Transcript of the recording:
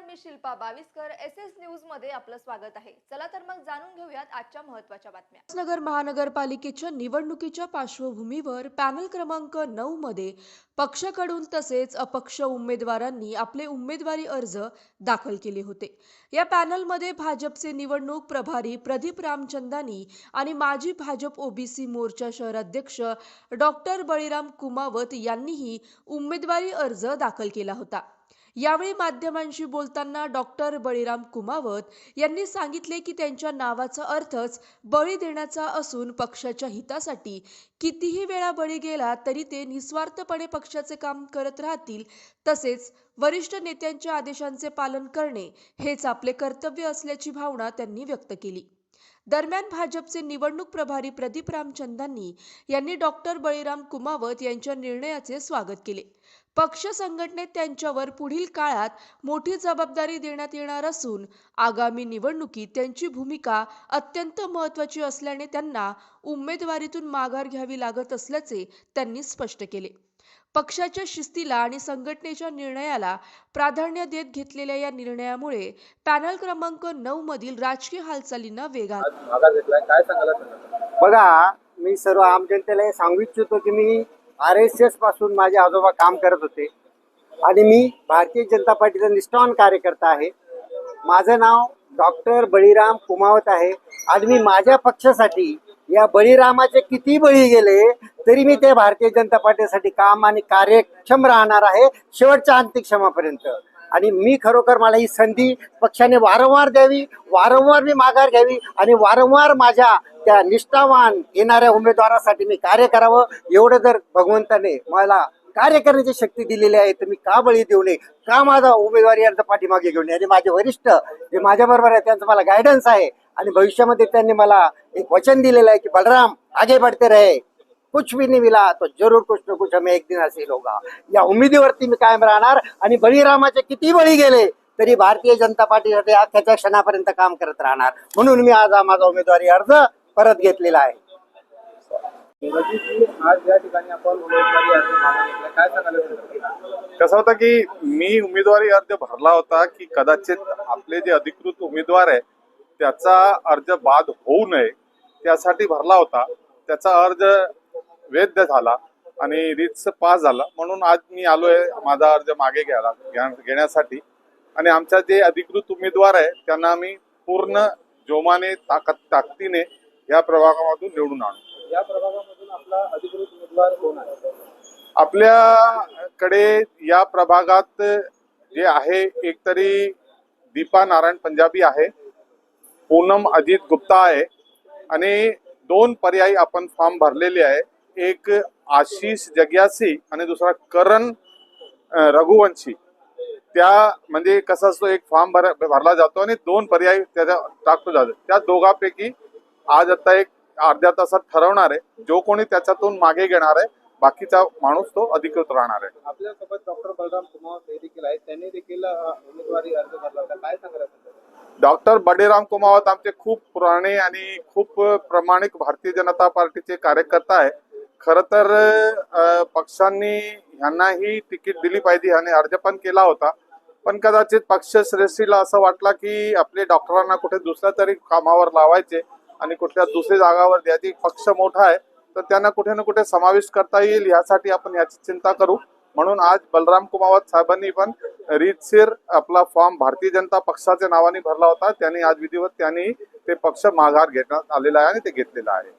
नमस्कार मी Shilpa Baviskar S S न्यूजमध्ये आपलं स्वागत आहे. चला तर मग जाणून घेऊयात आजच्या महत्त्वाच्या बातम्या. नगर महानगरपालिकेच्या निवडणुकीच्या पार्श्वभूमीवर पॅनल क्रमांक नऊ मध्ये पक्षाकडून तसेच अपक्ष उमेदवारांनी आपले उमेदवारी अर्ज दाखल केले होते. या पॅनलमध्ये भाजपचे निवडणूक प्रभारी प्रदीप रामचंदानी आणि माजी भाजप ओबीसी मोर्चा शहराध्यक्ष डॉक्टर बळीराम कुमावत यांनीही उमेदवारी अर्ज दाखल केला होता. यावेळी माध्यमांशी बोलताना डॉक्टर बळीराम कुमावत यांनी सांगितले की त्यांच्या नावाचा अर्थच बळी देण्याचा असून पक्षाच्या हितासाठी. कितीही वेळा बळी गेला तरी ते निस्वार्थपणे पक्षाचे काम करत राहतील तसेच वरिष्ठ नेत्यांच्या आदेशांचे पालन करणे हेच आपले कर्तव्य असल्याची भावना त्यांनी व्यक्त केली. दरम्यान भाजपचे निवडणूक प्रभारी प्रदीप रामचंदांनी यांनी डॉक्टर बळीराम कुमावत यांच्या निर्णयाचे स्वागत केले. पक्ष संघटनेत त्यांच्यावर पुढील काळात मोठी जबाबदारी देण्यात येणार असून आगामी निवडणुकीत त्यांची भूमिका अत्यंत महत्त्वाची असल्याने त्यांना उमेदवारीतून माघार घ्यावी लागत असल्याचे त्यांनी स्पष्ट केले. पक्षाच्या शिस्तीला आणि संघटनेच्या निर्णयाला प्राधान्य देत घेतलेल्या या निर्णयामुळे पॅनल क्रमांक नऊ मधील राजकीय हालचालींना वेग बघा मी सर्व आम जनतेला हे सांगू इच्छितो की मी आर एस एसपासून माझे आजोबा काम करत होते. आणि मी भारतीय जनता पार्टीचा निष्ठावान कार्यकर्ता आहे. माझं नाव डॉक्टर बळीराम कुमावत आहे. आणि मी माझ्या पक्षासाठी या बळीरामाचे किती बळी गेले तरी मी ते भारतीय जनता पार्टीसाठी काम आणि कार्यक्षम राहणार आहे शेवटच्या अंतिम क्षमापर्यंत आणि मी खरोखर मला ही संधी पक्षाने वारंवार द्यावी वारंवार मी माघार घ्यावी आणि वारंवार माझ्या त्या निष्ठावान येणाऱ्या उमेदवारासाठी मी कार्य करावं एवढं जर भगवंताने मला कार्य करण्याची शक्ती दिलेली आहे तर मी का बळी देऊ नये? का माझा उमेदवारी अर्ज पाठीमागे घेऊन नये? आणि माझे वरिष्ठ जे माझ्याबरोबर आहे त्यांचं मला गायडन्स आहे. आणि भविष्यामध्ये त्यांनी मला एक वचन दिलेलं आहे की बलराम आगे बढ़ते रहे. कुछ भी नहीं मिला तो जरूर कुछ न कुछ हमें एक दिन असेल होगा। या उमेदीवरती मी कायम राहणार आणि बळीरामाचे किती बळी गेले तरी भारतीय जनता पार्टीसाठी अख्याच्या क्षणापर्यंत काम करत राहणार. म्हणून मी आज हा माझा उमेदवारी अर्ज परत घेतलेला आहे. कसं होतं की मी उमेदवारी अर्ज भरला होता की कदाचित आपले जे अधिकृत उमेदवार आहे त्याचा अर्ज बाद होऊ नये त्यासाठी भरला होता. त्याचा अर्ज वैध झाला आणि रिट्स पास झाला. म्हणून आज मी आलोय माझा अर्ज मागे घ्यायला घ्या- घेण्यासाठी. आणि आमच्या जे अधिकृत उमेदवार आहे त्यांना आम्ही पूर्ण जोमाने ताकद ताकदीने या प्रभागामधून निवडून आणू. या प्रभागामधून आपला अधिकृत उमेदवार कोण आहे? आपल्याकडे या प्रभागात जे आहे एक तरी दीपा नारायण पंजाबी आहे. पूनम अजित गुप्ता आहे. आणि दोन पर्यायी आपण फॉर्म भरलेले आहे. एक आशिष जग्यासी आणि दुसरा करण रघुवंशी. त्या म्हणजे कसं असतो एक फॉर्म भर भरला जातो आणि दोन पर्याय त्याच्या टाकतो जातो. त्या दोघांपैकी आज आता एक अर्ध्या तासात ठरवणार आहे. जो कोणी त्याच्यातून मागे घेणार आहे बाकीचा माणूस तो अधिकृत राहणार आहे. आपल्यासोबत डॉक्टर बलराम कुमार हे देखील आहेत. त्यांनी देखील उमेदवारी अर्ज भरला होता. काय सांगायला डॉक्टर बडेराम कुमावत आमचे खूप पुराणे आणि खूप प्रामाणिक भारतीय जनता पार्टीचे कार्यकर्ता आहे खर तर पक्षांनी ह्यांनाही तिकीट दिली पाहिजे ह्याने अर्ज पण केला होता. पण कदाचित पक्षश्रेष्ठीला असं वाटलं की आपले डॉक्टरांना कुठे दुसऱ्या तरी कामावर लावायचे आणि कुठल्या दुसऱ्या जागावर द्यायची. पक्ष मोठा आहे तर त्यांना कुठे ना कुठे समावेश करता येईल यासाठी आपण याची चिंता करू. म्हणून आज बलराम कुमावत साहेबांनी पण रीतशीर आपला फॉर्म भारतीय जनता पक्षाच्या नावाने भरला होता. त्यांनी आज विधिवत त्यांनी ते पक्ष माघार घेण्यात आलेला आहे आणि ते घेतलेलं आहे.